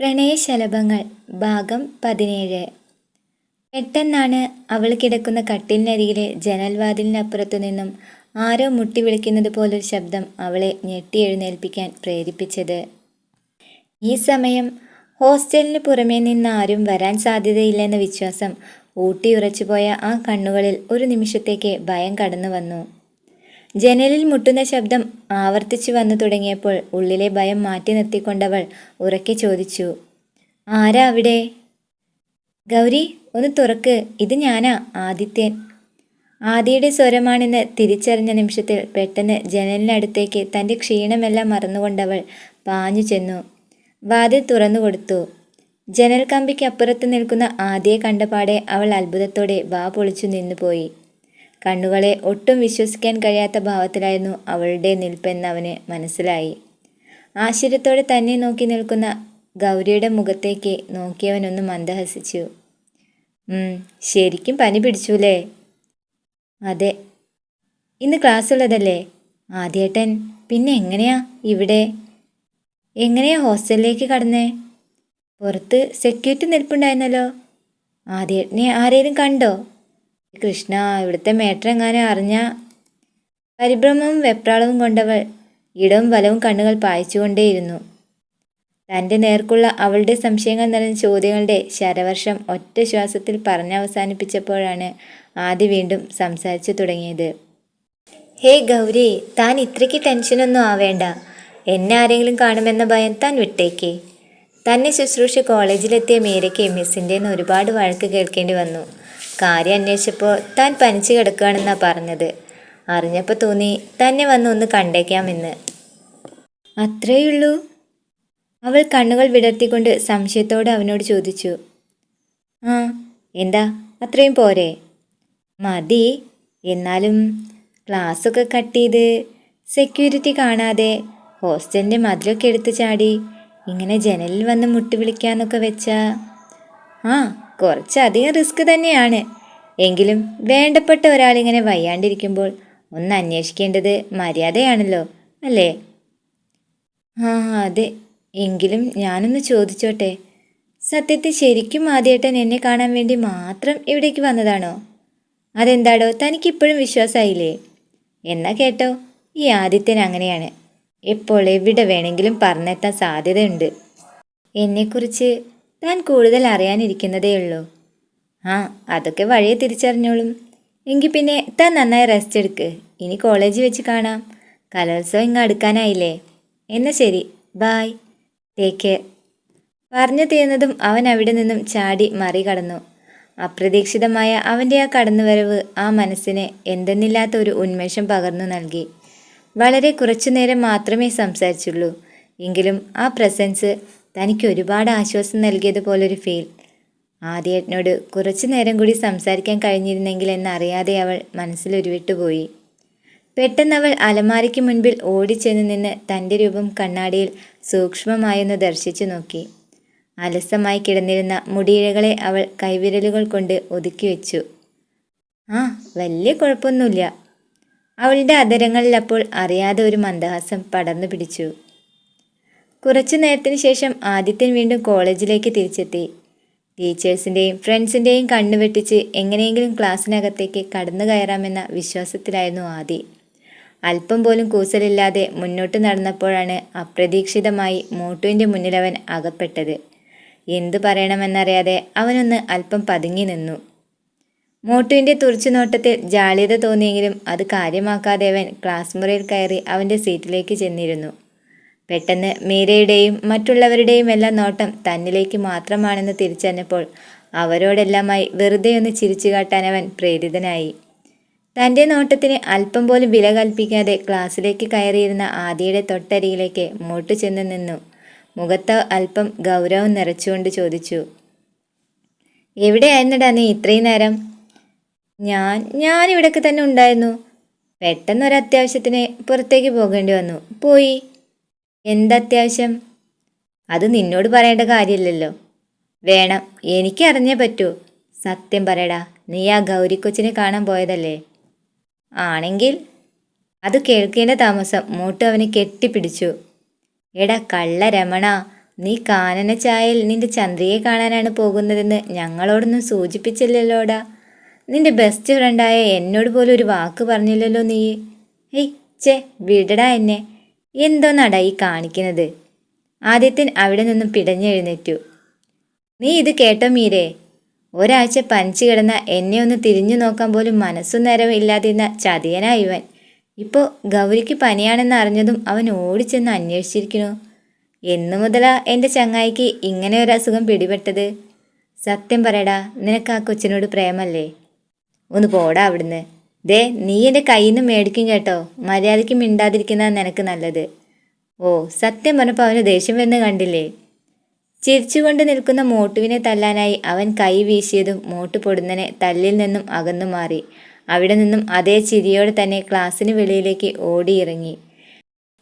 പ്രണയശലഭങ്ങൾ ഭാഗം പതിനേഴ്. പെട്ടെന്നാണ് അവൾ കിടക്കുന്ന കട്ടിലിനരികിലെ ജനൽവാതിലിനപ്പുറത്തു നിന്നും ആരോ മുട്ടി വിളിക്കുന്നത് പോലൊരു ശബ്ദം അവളെ ഞെട്ടിയെഴുന്നേൽപ്പിക്കാൻ പ്രേരിപ്പിച്ചത്. ഈ സമയം ഹോസ്റ്റലിന് പുറമേ നിന്ന് ആരും വരാൻ സാധ്യതയില്ലെന്ന വിശ്വാസം ഊട്ടിയുറച്ചുപോയ ആ കണ്ണുകളിൽ ഒരു നിമിഷത്തേക്ക് ഭയം കടന്നു വന്നു ജനലിൽ മുട്ടുന്ന ശബ്ദം ആവർത്തിച്ചു വന്നു തുടങ്ങിയപ്പോൾ ഉള്ളിലെ ഭയം മാറ്റി നിർത്തിക്കൊണ്ടവൾ ഉറക്കെ ചോദിച്ചു ആരാ അവിടെ? ഗൗരി ഒന്ന് തുറക്ക് ഇത് ഞാനാ ആദിത്യൻ. ആദിയുടെ സ്വരമാണെന്ന് തിരിച്ചറിഞ്ഞ നിമിഷത്തിൽ പെട്ടെന്ന് ജനലിനടുത്തേക്ക് തന്റെ ക്ഷീണമെല്ലാം മറന്നുകൊണ്ടവൾ പാഞ്ഞു ചെന്നു. വാതിൽ തുറന്നു കൊടുത്തു. ജനൽ കമ്പിക്ക് അപ്പുറത്ത് നിൽക്കുന്ന ആദിയെ കണ്ടപാടെ അവൾ അത്ഭുതത്തോടെ വാ പൊളിച്ചു നിന്നുപോയി. കണ്ണുകളെ ഒട്ടും വിശ്വസിക്കാൻ കഴിയാത്ത ഭാവത്തിലായിരുന്നു അവളുടെ നിൽപ്പെന്ന് അവന് മനസ്സിലായി. ആശ്ചര്യത്തോടെ തന്നെ നോക്കി നിൽക്കുന്ന ഗൗരിയുടെ മുഖത്തേക്ക് നോക്കിയവനൊന്ന് മന്ദഹസിച്ചു. "ഉം, ശരിക്കും പനി പിടിച്ചൂലേ? അതെ. ഇന്ന് ക്ലാസ് ഉള്ളതല്ലേ ആദ്യേട്ടൻ. പിന്നെ എങ്ങനെയാ ഇവിടെ? എങ്ങനെയാ ഹോസ്റ്റലിലേക്ക് കടന്നേ? പുറത്ത് സെക്യൂരിറ്റി നിൽപ്പുണ്ടായിരുന്നല്ലോ. ആദ്യേട്ടനെ ആരേലും കണ്ടോ? കൃഷ്ണ ഇവിടുത്തെ മേട്ടർ എങ്ങാനും അറിഞ്ഞ പരിഭ്രമവും വെപ്രാളവും കൊണ്ടവൾ ഇടവും വലവും കണ്ണുകൾ പായിച്ചുകൊണ്ടേയിരുന്നു. തന്റെ നേർക്കുള്ള അവളുടെ സംശയങ്ങൾ നിറഞ്ഞ ചോദ്യങ്ങളുടെ ശരവർഷം ഒറ്റ ശ്വാസത്തിൽ പറഞ്ഞവസാനിപ്പിച്ചപ്പോഴാണ് ആദ്യ വീണ്ടും സംസാരിച്ചു തുടങ്ങിയത്. ഹേ ഗൗരി താൻ ഇത്രയ്ക്ക് ടെൻഷനൊന്നും ആവേണ്ട. എന്നെ ആരെങ്കിലും കാണുമെന്ന ഭയം താൻ വിട്ടേക്കേ. തന്നെ ശുശ്രൂഷ കോളേജിലെത്തിയ മീരയ്ക്ക് മിസ്സിന്റെ ഒരുപാട് വഴക്ക് കേൾക്കേണ്ടി വന്നു. കാര്യം അന്വേഷിച്ചപ്പോൾ താൻ പനിച്ചു കിടക്കുകയാണെന്നാണ് പറഞ്ഞത്. അറിഞ്ഞപ്പോൾ തോന്നി തന്നെ വന്ന് ഒന്ന് കണ്ടേക്കാമെന്ന്. അത്രയുള്ളൂ? അവൾ കണ്ണുകൾ വിടർത്തിക്കൊണ്ട് സംശയത്തോടെ അവനോട് ചോദിച്ചു. ആ എന്താ? അത്രയും പോരെ? മതി. എന്നാലും ക്ലാസ്സൊക്കെ കട്ട് ചെയ്ത് സെക്യൂരിറ്റി കാണാതെ ഹോസ്റ്റലിന്റെ മതിലൊക്കെ എടുത്ത് ചാടി ഇങ്ങനെ ജനലിൽ വന്ന് മുട്ടി വിളിക്കാന്നൊക്കെ വെച്ചാ ആ കുറച്ചധികം റിസ്ക് തന്നെയാണ്. എങ്കിലും വേണ്ടപ്പെട്ട ഒരാളിങ്ങനെ വയ്യാണ്ടിരിക്കുമ്പോൾ ഒന്ന് അന്വേഷിക്കേണ്ടത് മര്യാദയാണല്ലോ അല്ലേ? ആ അതെ. എങ്കിലും ഞാനൊന്ന് ചോദിച്ചോട്ടെ. സത്യത്തിൽ ശരിക്കും ആദ്യേട്ടൻ എന്നെ കാണാൻ വേണ്ടി മാത്രം ഇവിടേക്ക് വന്നതാണോ? അതെന്താടോ തനിക്കിപ്പോഴും വിശ്വാസമായില്ലേ? എന്നാ കേട്ടോ ഈ ആദിത്യൻ അങ്ങനെയാണ്. എപ്പോൾ എവിടെ വേണമെങ്കിലും പറഞ്ഞെത്താൻ സാധ്യതയുണ്ട്. എന്നെക്കുറിച്ച് താൻ കൂടുതൽ അറിയാനിരിക്കുന്നതേയുള്ളൂ ആ അതൊക്കെ വഴിയെ തിരിച്ചറിഞ്ഞോളും. എങ്കിൽ പിന്നെ താൻ നന്നായി റെസ്റ്റ് എടുക്ക്. ഇനി കോളേജിൽ വെച്ച് കാണാം. കലോത്സവം ഇങ്ങ് അടുക്കാനായില്ലേ? എന്നാ ശരി. ബായ് ടേക്ക് കെയർ പറഞ്ഞു തീർന്നതും അവൻ അവിടെ നിന്നും ചാടി മറികടന്നു. അപ്രതീക്ഷിതമായ അവന്റെ ആ കടന്നുവരവ് ആ മനസ്സിന് എന്തെന്നില്ലാത്ത ഒരു ഉന്മേഷം പകർന്നു നൽകി. വളരെ കുറച്ചു നേരം മാത്രമേ സംസാരിച്ചുള്ളൂ. എങ്കിലും ആ പ്രസൻസ് തനിക്ക് ഒരുപാട് ആശ്വാസം നൽകിയതുപോലൊരു ഫീൽ. ആദ്യേട്ടനോട് കുറച്ചു നേരം കൂടി സംസാരിക്കാൻ കഴിഞ്ഞിരുന്നെങ്കിൽ എന്നറിയാതെ അവൾ മനസ്സിലൊരുവിട്ടുപോയി പെട്ടെന്ന് അവൾ അലമാരയ്ക്ക് മുൻപിൽ ഓടിച്ചെന്ന് നിന്ന് തന്റെ രൂപം കണ്ണാടിയിൽ സൂക്ഷ്മമായൊന്ന് ദർശിച്ചു നോക്കി. അലസമായി കിടന്നിരുന്ന മുടിയിഴകളെ അവൾ കൈവിരലുകൾ കൊണ്ട് ഒതുക്കി വെച്ചു. ആ വലിയ കുഴപ്പമൊന്നുമില്ല. അവളുടെ അതരങ്ങളിൽ അപ്പോൾ അറിയാതെ ഒരു മന്ദഹാസം പടർന്നു പിടിച്ചു. കുറച്ചു നേരത്തിന് ശേഷം ആദിത്യൻ വീണ്ടും കോളേജിലേക്ക് തിരിച്ചെത്തി. ടീച്ചേഴ്സിന്റെയും ഫ്രണ്ട്സിന്റെയും കണ്ണുവെട്ടിച്ച് എങ്ങനെയെങ്കിലും ക്ലാസ്സിനകത്തേക്ക് കടന്നു കയറാമെന്ന വിശ്വാസത്തിലായിരുന്നു ആദി. അല്പം പോലും കൂസലില്ലാതെ മുന്നോട്ട് നടന്നപ്പോഴാണ് അപ്രതീക്ഷിതമായി മോട്ടുവിന്റെ മുന്നിലവൻ അകപ്പെട്ടത്. എന്തു പറയണമെന്നറിയാതെ അവനൊന്ന് അല്പം പതുങ്ങി നിന്നു. മോട്ടുവിന്റെ തുറച്ചുനോട്ടത്തിൽ ജാള്യത തോന്നിയെങ്കിലും അത് കാര്യമാക്കാതെ അവൻ ക്ലാസ് മുറിയിൽ കയറി അവന്റെ സീറ്റിലേക്ക് ചെന്നിരുന്നു. പെട്ടെന്ന് മീരയുടെയും മറ്റുള്ളവരുടെയും എല്ലാം നോട്ടം തന്നിലേക്ക് മാത്രമാണെന്ന് തിരിച്ചറിഞ്ഞപ്പോൾ അവരോടെല്ലാമായി വെറുതെ ഒന്ന് ചിരിച്ചു കാട്ടാൻ അവൻ പ്രേരിതനായി. തന്റെ നോട്ടത്തിന് അല്പം പോലും വില കൽപ്പിക്കാതെ ക്ലാസ്സിലേക്ക് കയറിയിരുന്ന ആദിയുടെ തൊട്ടരികിലേക്ക് മോട്ടു ചെന്ന് നിന്നു. മുഖത്ത് അല്പം ഗൗരവം നിറച്ചുകൊണ്ട് ചോദിച്ചു എവിടെയായിരുന്നടാ നീ ഇത്രയും നേരം? ഞാൻ ഞാൻ ഇവിടൊക്കെ തന്നെ ഉണ്ടായിരുന്നു. പെട്ടെന്നൊരത്യാവശ്യത്തിന് പുറത്തേക്ക് പോകേണ്ടി വന്നു. പോയി. എന്തത്യാവശ്യം? അത് നിന്നോട് പറയേണ്ട കാര്യമില്ലല്ലോ വേണം എനിക്കറിഞ്ഞേ പറ്റൂ. സത്യം പറയടാ നീ ആ ഗൗരിക്കൊച്ചിനെ കാണാൻ പോയതല്ലേ? ആണെങ്കിൽ അത് കേൾക്കേണ്ട താമസം മൂട്ട് അവനെ കെട്ടിപ്പിടിച്ചു. എടാ കള്ള രമണ നീ കാനന ചായയിൽ നിന്റെ ചന്ദ്രിയെ കാണാനാണ് പോകുന്നതെന്ന് ഞങ്ങളോടൊന്നും സൂചിപ്പിച്ചില്ലല്ലോടാ. നിന്റെ ബെസ്റ്റ് ഫ്രണ്ടായ എന്നോട് പോലും ഒരു വാക്ക് പറഞ്ഞില്ലല്ലോ നീ. ഏയ് ചേ വിടടാ എന്നെ. എന്തോന്നാടാ ഈ കാണിക്കുന്നത്. ആദിത്യൻ അവിടെ നിന്നും പിടഞ്ഞെഴുന്നേറ്റു. നീ ഇത് കേട്ടോ മീരേ. ഒരാഴ്ച പനിച്ചു കിടന്ന എന്നെ ഒന്ന് തിരിഞ്ഞു നോക്കാൻ പോലും മനസ്സും നേരം ഇല്ലാതിരുന്ന ചതിയനാ ഇവൻ. ഇപ്പോൾ ഗൗരിക്ക് പനിയാണെന്ന് അറിഞ്ഞതും അവൻ ഓടിച്ചെന്ന് അന്വേഷിച്ചിരിക്കുന്നു. എന്നു മുതലാ എന്റെ ചങ്ങായിക്ക് ഇങ്ങനെ ഒരു അസുഖം പിടിപെട്ടത്? സത്യം പറയടാ നിനക്ക് ആ കൊച്ചിനോട് പ്രേമല്ലേ? ഒന്ന് പോടാ അവിടുന്ന്. ദേ നീ എന്റെ കയ്യിൽ നിന്ന് മേടിക്കും കേട്ടോ. മര്യാദയ്ക്ക് മിണ്ടാതിരിക്കുന്നതാണ് നിനക്ക് നല്ലത്. ഓ സത്യം പറഞ്ഞപ്പോൾ അവന് ദേഷ്യം വരുന്ന കണ്ടില്ലേ? ചിരിച്ചുകൊണ്ട് നിൽക്കുന്ന മോട്ടുവിനെ തല്ലാനായി അവൻ കൈ വീശിയതും മോട്ടു പൊടുന്നനെ തല്ലിൽ നിന്നും അകന്നു മാറി. അവിടെ നിന്നും അതേ ചിരിയോടെ തന്നെ ക്ലാസ്സിന് വെളിയിലേക്ക് ഓടിയിറങ്ങി.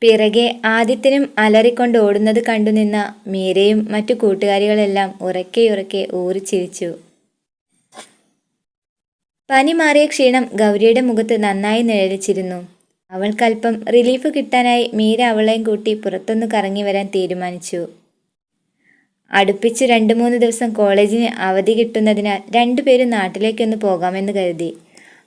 പിറകെ ആദിത്യനും അലറിക്കൊണ്ട് ഓടുന്നത് കണ്ടുനിന്ന മീരയും മറ്റു കൂട്ടുകാരികളെല്ലാം ഉറക്കെ ഉറക്കെ ഊറിച്ചിരിച്ചു പനി മാറിയ ക്ഷീണം ഗൗരിയുടെ മുഖത്ത് നന്നായി നിഴലിച്ചിരുന്നു. അവൾക്കല്പം റിലീഫ് കിട്ടാനായി മീര അവളെയും കൂട്ടി പുറത്തൊന്ന് കറങ്ങി വരാൻ തീരുമാനിച്ചു. അടുപ്പിച്ച് രണ്ട് മൂന്ന് ദിവസം കോളേജിന് അവധി കിട്ടുന്നതിനാൽ രണ്ടുപേരും നാട്ടിലേക്കൊന്ന് പോകാമെന്ന് കരുതി.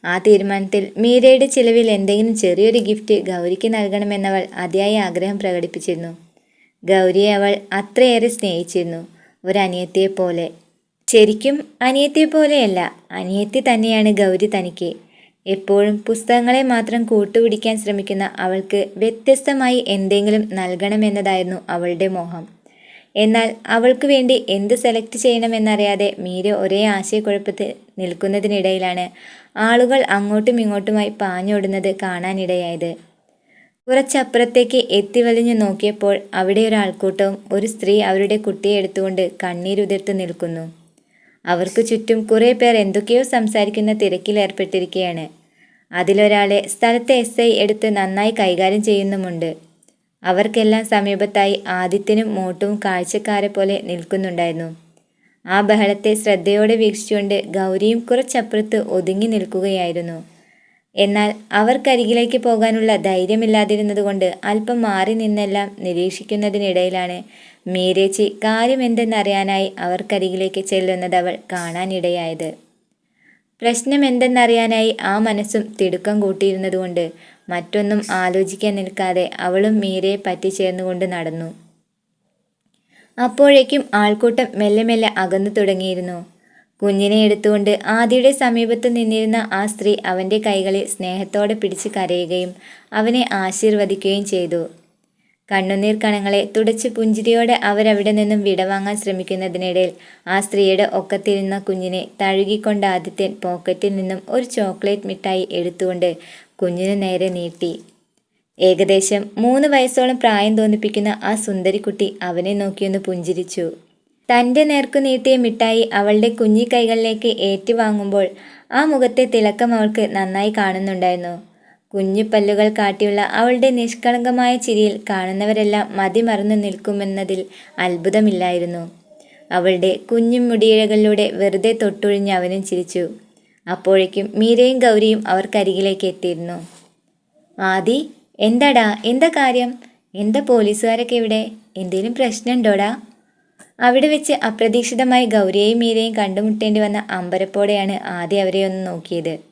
ആ തീരുമാനത്തിൽ മീരയുടെ ചിലവിൽ എന്തെങ്കിലും ചെറിയൊരു ഗിഫ്റ്റ് ഗൗരിക്ക് നൽകണമെന്നവൾ അതിയായ ആഗ്രഹം പ്രകടിപ്പിച്ചിരുന്നു. ഗൗരിയെ അവൾ അത്രയേറെ സ്നേഹിച്ചിരുന്നു. ഒരനിയത്തിയെ പോലെ ശരിക്കും അനിയത്തി പോലെയല്ല. അനിയത്തി തന്നെയാണ് ഗൗരി തനിക്ക്. എപ്പോഴും പുസ്തകങ്ങളെ മാത്രം കൂട്ടുപിടിക്കാൻ ശ്രമിക്കുന്ന അവൾക്ക് വ്യത്യസ്തമായി എന്തെങ്കിലും നൽകണമെന്നതായിരുന്നു അവളുടെ മോഹം. എന്നാൽ അവൾക്ക് വേണ്ടി എന്ത് സെലക്ട് ചെയ്യണമെന്നറിയാതെ മീര ഒരേ ആശയക്കുഴപ്പത്തിൽ നിൽക്കുന്നതിനിടയിലാണ് ആളുകൾ അങ്ങോട്ടും ഇങ്ങോട്ടുമായി പാഞ്ഞോടുന്നത് കാണാനിടയായത്. കുറച്ചപ്പുറത്തേക്ക് എത്തിവലിഞ്ഞു നോക്കിയപ്പോൾ അവിടെ ഒരു ആൾക്കൂട്ടവും ഒരു സ്ത്രീ അവരുടെ കുട്ടിയെ എടുത്തുകൊണ്ട് കണ്ണീരുതിർത്ത് നിൽക്കുന്നു. അവർക്ക് ചുറ്റും കുറേ പേർ എന്തൊക്കെയോ സംസാരിക്കുന്ന തിരക്കിലേർപ്പെട്ടിരിക്കുകയാണ് അതിലൊരാളെ സ്ഥലത്തെ എസ് ഐ എടുത്ത് നന്നായി കൈകാര്യം ചെയ്യുന്നുമുണ്ട്. അവർക്കെല്ലാം സമീപത്തായി ആദിത്യനും മോട്ടും കാഴ്ചക്കാരെ പോലെ നിൽക്കുന്നുണ്ടായിരുന്നു. ആ ബഹളത്തെ ശ്രദ്ധയോടെ വീക്ഷിച്ചുകൊണ്ട് ഗൗരിയും കുറച്ചപ്പുറത്ത് ഒതുങ്ങി നിൽക്കുകയായിരുന്നു. എന്നാൽ അവർക്കരികിലേക്ക് പോകാനുള്ള ധൈര്യമില്ലാതിരുന്നതുകൊണ്ട് അല്പം മാറി നിന്നെല്ലാം നിരീക്ഷിക്കുന്നതിനിടയിലാണ് മീരേച്ചി കാര്യമെന്തെന്നറിയാനായി അവർക്കരികിലേക്ക് ചെല്ലുന്നത് അവൾ കാണാനിടയായത്. പ്രശ്നം എന്തെന്നറിയാനായി ആ മനസ്സും തിടുക്കം കൂട്ടിയിരുന്നതുകൊണ്ട് മറ്റൊന്നും ആലോചിക്കാൻ നിൽക്കാതെ അവളും മീരയെ പറ്റിച്ചേർന്നുകൊണ്ട് നടന്നു. അപ്പോഴേക്കും ആൾക്കൂട്ടം മെല്ലെ മെല്ലെ അകന്നു തുടങ്ങിയിരുന്നു. കുഞ്ഞിനെ എടുത്തുകൊണ്ട് ആദിയുടെ സമീപത്ത് നിന്നിരുന്ന ആ സ്ത്രീ അവന്റെ കൈകളിൽ സ്നേഹത്തോടെ പിടിച്ച് കരയുകയും അവനെ ആശീർവദിക്കുകയും ചെയ്തു. കണ്ണുനീർ കണങ്ങളെ തുടച്ച് പുഞ്ചിരിയോടെ അവരവിടെ നിന്നും വിടവാങ്ങാൻ ശ്രമിക്കുന്നതിനിടയിൽ ആ സ്ത്രീയുടെ ഒക്കത്തിരുന്ന കുഞ്ഞിനെ തഴുകിക്കൊണ്ട് ആദിത്യൻ പോക്കറ്റിൽ നിന്നും ഒരു ചോക്ലേറ്റ് മിഠായി എടുത്തുകൊണ്ട് കുഞ്ഞിനു നേരെ നീട്ടി. ഏകദേശം മൂന്ന് വയസ്സോളം പ്രായം തോന്നിപ്പിക്കുന്ന ആ സുന്ദരിക്കുട്ടി അവനെ നോക്കിയൊന്ന് പുഞ്ചിരിച്ചു. തന്റെ നേർക്കു നീട്ടിയ മിഠായി അവളുടെ കുഞ്ഞി കൈകളിലേക്ക് ഏറ്റുവാങ്ങുമ്പോൾ ആ മുഖത്തെ തിളക്കം അവൾക്ക് നന്നായി കാണുന്നുണ്ടായിരുന്നു. കുഞ്ഞു പല്ലുകൾ കാട്ടിയുള്ള അവളുടെ നിഷ്കളങ്കമായ ചിരിയിൽ കാണുന്നവരെല്ലാം മതിമറന്നു നിൽക്കുമെന്നതിൽ അത്ഭുതമില്ലായിരുന്നു. അവളുടെ കുഞ്ഞു മുടിയിഴകളിലൂടെ വെറുതെ തൊട്ടൊഴിഞ്ഞ് അവനും ചിരിച്ചു. അപ്പോഴേക്കും മീരയും ഗൗരിയും അവർക്കരികിലേക്ക് എത്തിയിരുന്നു. ആദി എന്താടാ? എന്താ കാര്യം? എന്താ പോലീസുകാരൊക്കെ ഇവിടെ? എന്തേലും പ്രശ്നമുണ്ടോടാ? അവിടെ വെച്ച് അപ്രതീക്ഷിതമായി ഗൗരിയെയും മീരയും കണ്ടുമുട്ടേണ്ടി വന്ന അമ്പരപ്പോടെയാണ് ആദ്യം അവരെ ഒന്ന് നോക്കിയത്.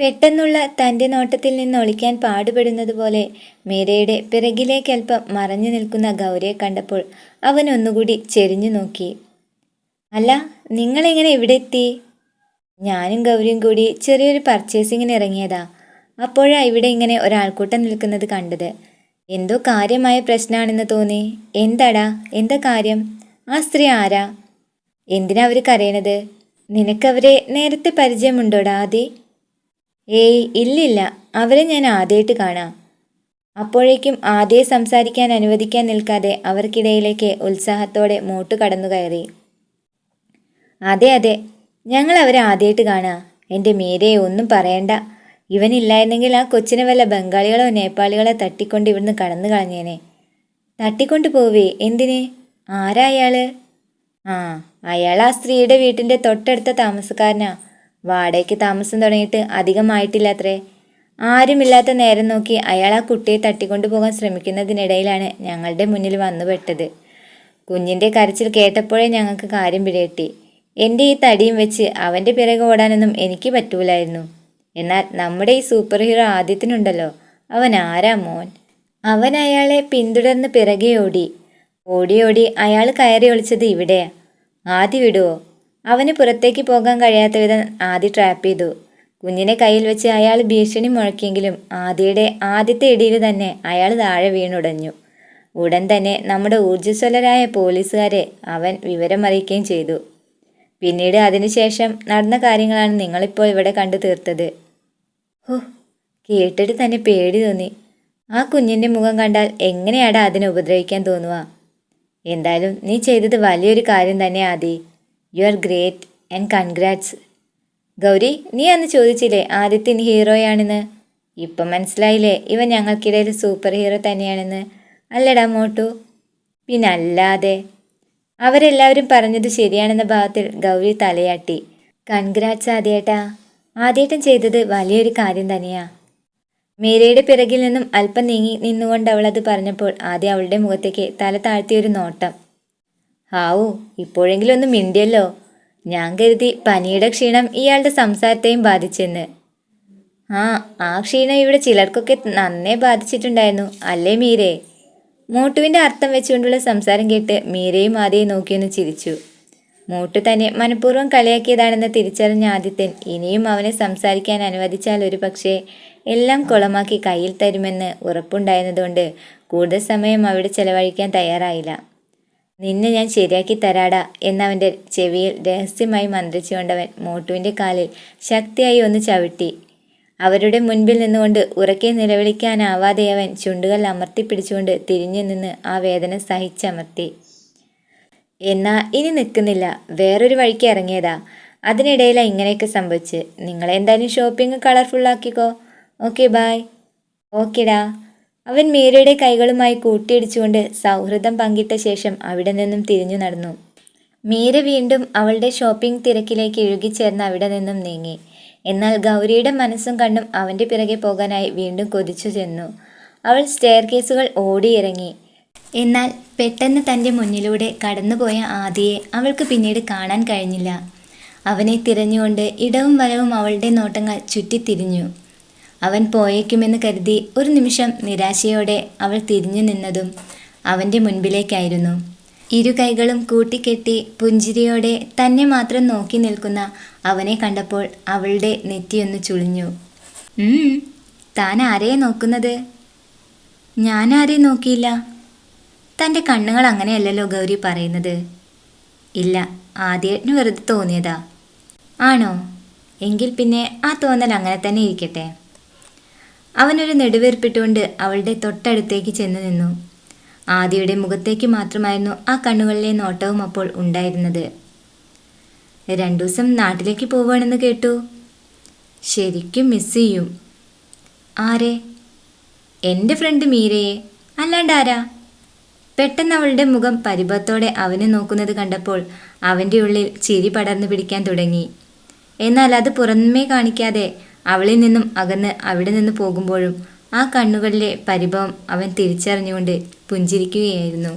പെട്ടെന്നുള്ള തന്റെ നോട്ടത്തിൽ നിന്ന് ഒളിക്കാൻ പാടുപെടുന്നത് പോലെ മീരയുടെ പിറകിലേക്കൽപ്പം മറഞ്ഞു നിൽക്കുന്ന ഗൗരിയെ കണ്ടപ്പോൾ അവൻ ഒന്നുകൂടി ചെരിഞ്ഞു നോക്കി. അല്ല നിങ്ങളെങ്ങനെ ഇവിടെ എത്തി? ഞാനും ഗൗരിയും കൂടി ചെറിയൊരു പർച്ചേസിങ്ങിന് ഇറങ്ങിയതാ. അപ്പോഴാ ഇവിടെ ഇങ്ങനെ ഒരാൾക്കൂട്ടം നിൽക്കുന്നത് കണ്ടത്. എന്തോ കാര്യമായ പ്രശ്നമാണെന്ന് തോന്നി. എന്താടാ? എന്താ കാര്യം? ആ സ്ത്രീ ആരാ? എന്തിനാ അവർ കരയണത്? നിനക്കവരെ നേരത്തെ പരിചയമുണ്ടോടാ ആദി? ഏയ് ഇല്ലില്ല. അവരെ ഞാൻ ആദ്യമായിട്ട് കാണാം. അപ്പോഴേക്കും ആദ്യം സംസാരിക്കാൻ അനുവദിക്കാൻ നിൽക്കാതെ അവർക്കിടയിലേക്ക് ഉത്സാഹത്തോടെ മോട്ട് കടന്നു കയറി. അതെ അതെ. ഞങ്ങൾ അവരെ ആദ്യമായിട്ട് കാണാ. എന്റെ മീരയെ ഒന്നും പറയണ്ട. ഇവനില്ലായിരുന്നെങ്കിൽ ആ കൊച്ചിനെ വല്ല ബംഗാളികളോ നേപ്പാളികളോ തട്ടിക്കൊണ്ട് ഇവിടുന്ന് കടന്നു കളഞ്ഞേനെ. തട്ടിക്കൊണ്ട് പോവേ എന്തിന്? ആരാ അയാൾ? ആ അയാൾ ആ സ്ത്രീയുടെ വീട്ടിന്റെ തൊട്ടടുത്ത താമസക്കാരനാ. വാടകയ്ക്ക് താമസം തുടങ്ങിയിട്ട് അധികമായിട്ടില്ലത്രേ. ആരുമില്ലാത്ത നേരം നോക്കി അയാൾ ആ കുട്ടിയെ തട്ടിക്കൊണ്ടു പോകാൻ ശ്രമിക്കുന്നതിനിടയിലാണ് ഞങ്ങളുടെ മുന്നിൽ വന്നുപെട്ടത് കുഞ്ഞിന്റെ കരച്ചിൽ കേട്ടപ്പോഴേ ഞങ്ങൾക്ക് കാര്യം പിടികിട്ടി എന്റെ ഈ തടിയും വെച്ച് അവന്റെ പിറകെ ഓടാനൊന്നും എനിക്ക് പറ്റൂലായിരുന്നു. എന്നാൽ നമ്മുടെ ഈ സൂപ്പർ ഹീറോ ആദ്യത്തിനുണ്ടല്ലോ അവൻ ആരാ മോൻ? അവൻ അയാളെ പിന്തുടർന്ന് പിറകെ ഓടി. ഓടി ഓടി അയാൾ കയറി ഒളിച്ചത് ഇവിടെയാ. ആദ്യ വിടുവോ? അവന് പുറത്തേക്ക് പോകാൻ കഴിയാത്ത വിധം ആദി ട്രാപ്പ് ചെയ്തു. കുഞ്ഞിനെ കയ്യിൽ വെച്ച് അയാൾ ഭീഷണി മുഴക്കിയെങ്കിലും ആദിയുടെ ആദ്യത്തെ ഇടിയിൽ തന്നെ അയാൾ താഴെ വീണുടഞ്ഞു. ഉടൻ തന്നെ നമ്മുടെ ഊർജസ്വലരായ പോലീസുകാരെ അവൻ വിവരമറിയിക്കുകയും ചെയ്തു. പിന്നീട് അതിനുശേഷം നടന്ന കാര്യങ്ങളാണ് നിങ്ങളിപ്പോൾ ഇവിടെ കണ്ടു തീർത്തത്. ഹോ കേട്ടിട്ട് തന്നെ പേടി തോന്നി. ആ കുഞ്ഞിന്റെ മുഖം കണ്ടാൽ എങ്ങനെയാടാ അതിനെ ഉപദ്രവിക്കാൻ തോന്നുക? എന്തായാലും നീ ചെയ്തത് വലിയൊരു കാര്യം തന്നെ Adi. You are great and congrats Gauri നീ അന്ന് ചോദിച്ചില്ലേ ആദിത്യൻ ഹീറോയാണെന്ന്? ഇപ്പം മനസ്സിലായില്ലേ ഇവൻ ഞങ്ങൾക്കിടയിൽ സൂപ്പർ ഹീറോ തന്നെയാണെന്ന്? അല്ലടാ മോട്ടു. പിന്നല്ലാതെ. അവരെല്ലാവരും പറഞ്ഞത് ശരിയാണെന്ന ഭാവത്തിൽ ഗൗരി തലയാട്ടി. കൺഗ്രാറ്റ്സ് ആദ്യേട്ടാ. ആദ്യേട്ടൻ ചെയ്തത് വലിയൊരു കാര്യം തന്നെയാ. മീരയുടെ പിറകിൽ നിന്നും അല്പം നീങ്ങി നിന്നുകൊണ്ട് അവൾ അത് പറഞ്ഞപ്പോൾ ആദ്യം അവളുടെ മുഖത്തേക്ക് തല താഴ്ത്തിയൊരു നോട്ടം. ഹാവു ഇപ്പോഴെങ്കിലും ഒന്ന് മിണ്ടിയല്ലോ. ഞാൻ കരുതി പനിയുടെ ക്ഷീണം ഇയാളുടെ സംസാരത്തെയും ബാധിച്ചെന്ന്. ആ ആ ക്ഷീണം ഇവിടെ ചിലർക്കൊക്കെ നന്നേ ബാധിച്ചിട്ടുണ്ടായിരുന്നു അല്ലേ മീരേ? മോട്ടുവിന്റെ അർത്ഥം വെച്ചുകൊണ്ടുള്ള സംസാരം കേട്ട് മീരയും ആദ്യം നോക്കിയൊന്ന് ചിരിച്ചു. മോട്ടു തന്നെ മനഃപൂർവം കളിയാക്കിയതാണെന്ന് തിരിച്ചറിഞ്ഞ ആദിത്യൻ ഇനിയും അവനെ സംസാരിക്കാൻ അനുവദിച്ചാൽ ഒരു പക്ഷേ എല്ലാം കുളമാക്കി കയ്യിൽ തരുമെന്ന് ഉറപ്പുണ്ടായിരുന്നതുകൊണ്ട് കൂടുതൽ സമയം അവിടെ ചെലവഴിക്കാൻ തയ്യാറായില്ല. നിന്നെ ഞാൻ ശരിയാക്കി തരാടാ എന്നവന്റെ ചെവിയിൽ രഹസ്യമായി മന്ത്രിച്ചുകൊണ്ടവൻ മോട്ടുവിന്റെ കാലിൽ ശക്തിയായി ഒന്ന് ചവിട്ടി. അവരുടെ മുൻപിൽ നിന്നുകൊണ്ട് ഉറക്കെ നിലവിളിക്കാനാവാതെ അവൻ ചുണ്ടുകൾ അമർത്തിപ്പിടിച്ചുകൊണ്ട് തിരിഞ്ഞു നിന്ന് ആ വേദന സഹിച്ചമർത്തി. എന്നാ ഇനി നിൽക്കുന്നില്ല. വേറൊരു വഴിക്ക് ഇറങ്ങിയതാ. അതിനിടയിലാണ് ഇങ്ങനെയൊക്കെ സംഭവിച്ച്. നിങ്ങളെന്തായാലും ഷോപ്പിംഗ് കളർഫുള്ളാക്കിക്കോ ഓക്കെ ബായ് ഓക്കെടാ അവൻ മീരയുടെ കൈകളുമായി കൂട്ടിയിടിച്ചുകൊണ്ട് സൗഹൃദം പങ്കിട്ട ശേഷം അവിടെ നിന്നും തിരിഞ്ഞു നടന്നു. മീര വീണ്ടും അവളുടെ ഷോപ്പിംഗ് തിരക്കിലേക്ക് ഇഴുകിച്ചേർന്ന് അവിടെ നിന്നും നീങ്ങി. എന്നാൽ ഗൗരിയുടെ മനസ്സും കണ്ണും അവന്റെ പിറകെ പോകാനായി വീണ്ടും കൊതിച്ചു ചെന്നു. അവൾ സ്റ്റെയർ കേസുകൾ ഓടിയിറങ്ങി. എന്നാൽ പെട്ടെന്ന് തന്റെ മുന്നിലൂടെ കടന്നുപോയ ആദിയെ അവൾക്ക് പിന്നീട് കാണാൻ കഴിഞ്ഞില്ല. അവനെ തിരഞ്ഞുകൊണ്ട് ഇടവും വലവും അവളുടെ നോട്ടങ്ങൾ ചുറ്റിത്തിരിഞ്ഞു. അവൻ പോയേക്കുമെന്ന് കരുതി ഒരു നിമിഷം നിരാശയോടെ അവൾ തിരിഞ്ഞു നിന്നതും അവന്റെ മുൻപിലേക്കായിരുന്നു. ഇരു കൈകളും കൂട്ടിക്കെട്ടി പുഞ്ചിരിയോടെ തന്നെ മാത്രം നോക്കി നിൽക്കുന്ന അവനെ കണ്ടപ്പോൾ അവളുടെ നെറ്റിയൊന്ന് ചുളിഞ്ഞു. "ഉം, താൻ ആരെയെ നോക്കുന്നത്? ഞാൻ ആരെയും നോക്കിയില്ല? തന്റെ കണ്ണുകൾ അങ്ങനെയല്ലല്ലോ ഗൗരി പറയുന്നത്. ഇല്ല ആദ്യത്തിന് വെറുതെ തോന്നിയതാ. ആണോ? എങ്കിൽ പിന്നെ ആ തോന്നൽ അങ്ങനെ തന്നെ ഇരിക്കട്ടെ. അവനൊരു നെടുവീർപ്പിട്ടുകൊണ്ട് അവളുടെ തൊട്ടടുത്തേക്ക് ചെന്നു നിന്നു. ആദിയുടെ മുഖത്തേക്ക് മാത്രമായിരുന്നു ആ കണ്ണുകളിലെ നോട്ടവും അപ്പോൾ ഉണ്ടായിരുന്നത്. രണ്ടു ദിവസം നാട്ടിലേക്ക് പോവുകയാണെന്ന് കേട്ടു. ശരിക്കും മിസ് ചെയ്യും. ആരെ? എന്റെ ഫ്രണ്ട് മീരയെ. അല്ലാണ്ട് ആരാ? പെട്ടെന്ന് അവളുടെ മുഖം പരിഭവത്തോടെ അവനെ നോക്കുന്നത് കണ്ടപ്പോൾ അവന്റെ ഉള്ളിൽ ചിരി പടർന്നു പിടിക്കാൻ തുടങ്ങി. എന്നാൽ അത് പുറമേ കാണിക്കാതെ അവളിൽ നിന്നും അകന്ന് അവിടെ നിന്ന് പോകുമ്പോഴും ആ കണ്ണുകളിലെ പരിഭവം അവൻ തിരിച്ചറിഞ്ഞുകൊണ്ട് പുഞ്ചിരിക്കുകയായിരുന്നു.